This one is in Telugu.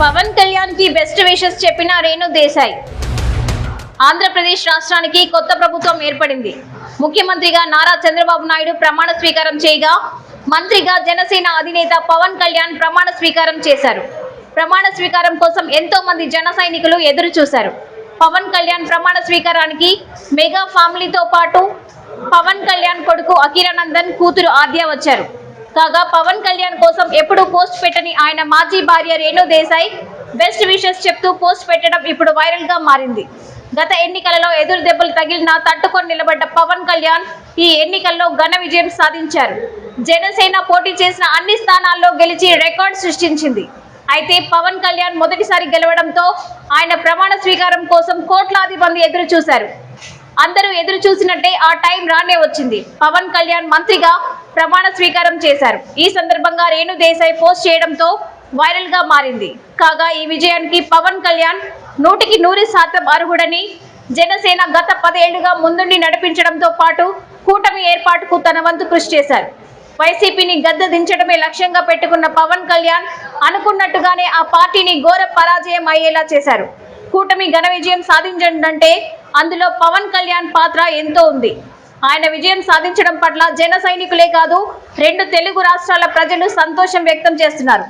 పవన్ కళ్యాణ్కి బెస్ట్ విషెస్ చెప్పిన రేణు దేశాయ్. ఆంధ్రప్రదేశ్ రాష్ట్రానికి కొత్త ప్రభుత్వం ఏర్పడింది. ముఖ్యమంత్రిగా నారా చంద్రబాబు నాయుడు ప్రమాణ స్వీకారం చేయగా మంత్రిగా జనసేన అధినేత పవన్ కళ్యాణ్ ప్రమాణ స్వీకారం చేశారు. ప్రమాణ స్వీకారం కోసం ఎంతో మంది జన సైనికులు ఎదురు చూశారు. పవన్ కళ్యాణ్ ప్రమాణ స్వీకారానికి మెగా ఫ్యామిలీతో పాటు పవన్ కళ్యాణ్ కొడుకు అఖిలానందన్ కూతురు ఆద్య వచ్చారు. కాగా పవన్ కళ్యాణ్ కోసం ఎప్పుడూ పోస్ట్ పెట్టని ఆయన మాజీ భార్య రేణు దేశాయ్ బెస్ట్ విషెస్ చెప్తూ పోస్ట్ పెట్టడం ఇప్పుడు వైరల్గా మారింది. గత ఎన్నికలలో ఎదురు దెబ్బలు తగిలినా తట్టుకొని నిలబడ్డ పవన్ కళ్యాణ్ ఈ ఎన్నికల్లో ఘన విజయం సాధించారు. జనసేన పోటీ చేసిన అన్ని స్థానాల్లో గెలిచి రికార్డ్ సృష్టించింది. అయితే పవన్ కళ్యాణ్ మొదటిసారి గెలవడంతో ఆయన ప్రమాణ స్వీకారం కోసం కోట్లాది మంది ఎదురు చూశారు అందరూ ఎదురు చూసినట్టే ఆ టైం రానే వచ్చింది. పవన్ కళ్యాణ్ మంత్రిగా ప్రమాణ స్వీకారం చేశారు. ఈ సందర్భంగా రేణు దేశాయ్ పోస్ట్ చేయడంతో వైరల్గా మారింది. కాగా ఈ విజయానికి పవన్ కళ్యాణ్ నూటికి నూరు శాతం అర్హుడని జనసేన గత పదేళ్ళుగా ముందుండి నడిపించడంతో పాటు కూటమి ఏర్పాటుకు తన వంతు కృషి చేశారు. వైసీపీని గద్ద దించడమే లక్ష్యంగా పెట్టుకున్న పవన్ కళ్యాణ్ అనుకున్నట్టుగానే ఆ పార్టీని ఘోర పరాజయం అయ్యేలా చేశారు. కూటమి ఘన విజయం సాధించడంటే అందులో పవన్ కళ్యాణ్ పాత్ర ఎంతో ఉంది. ఆయన విజయం సాధించడం పట్ల జన సైనికులే కాదు రెండు తెలుగు రాష్ట్రాల ప్రజలు సంతోషం వ్యక్తం చేస్తున్నారు.